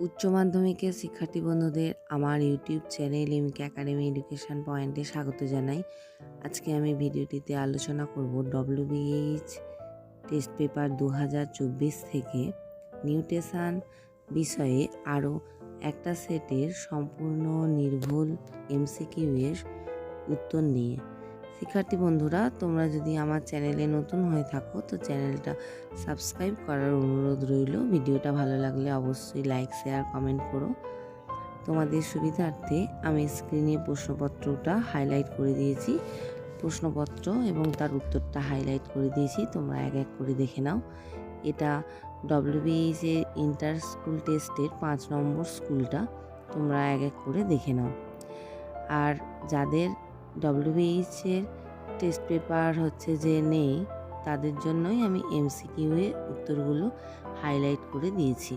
উচ্চ মাধ্যমিকের শিক্ষার্থী বন্ধুদের আমার YouTube channel MK academy education পয়েন্টে স্বাগত জানাই। আজকে আমি ভিডিওটিতে আলোচনা করব ডব্লিউবিএইচ টেস্ট পেপার দু হাজার চব্বিশ থেকে নিউট্রেশন বিষয়ে আরও একটা সেটের সম্পূর্ণ নির্ভুল এমসিকিউ এর উত্তর নিয়ে। শিক্ষার্থী বন্ধুরা, তোমরা যদি আমার চ্যানেলে নতুন হয়ে থাকো, তো চ্যানেলটা সাবস্ক্রাইব করার অনুরোধ রইল। ভিডিওটা ভালো লাগলে অবশ্যই লাইক, শেয়ার, কমেন্ট করো। তোমাদের সুবিধার্থে আমি স্ক্রিনে প্রশ্নপত্রটা হাইলাইট করে দিয়েছি। প্রশ্নপত্র এবং তার উত্তরটা হাইলাইট করে দিয়েছি, তোমরা এক এক করে দেখে নাও। এটা ডব্লিউবিএইচ এর ইন্টার স্কুল টেস্টের পাঁচ নম্বর স্কুলটা তোমরা এক এক করে দেখে নাও। আর যাদের ডব্লিউবিএইচ এর টেস্ট পেপার হচ্ছে যে নেই, তাদের জন্যই আমি এমসিকিউ এর উত্তরগুলো হাইলাইট করে দিয়েছি।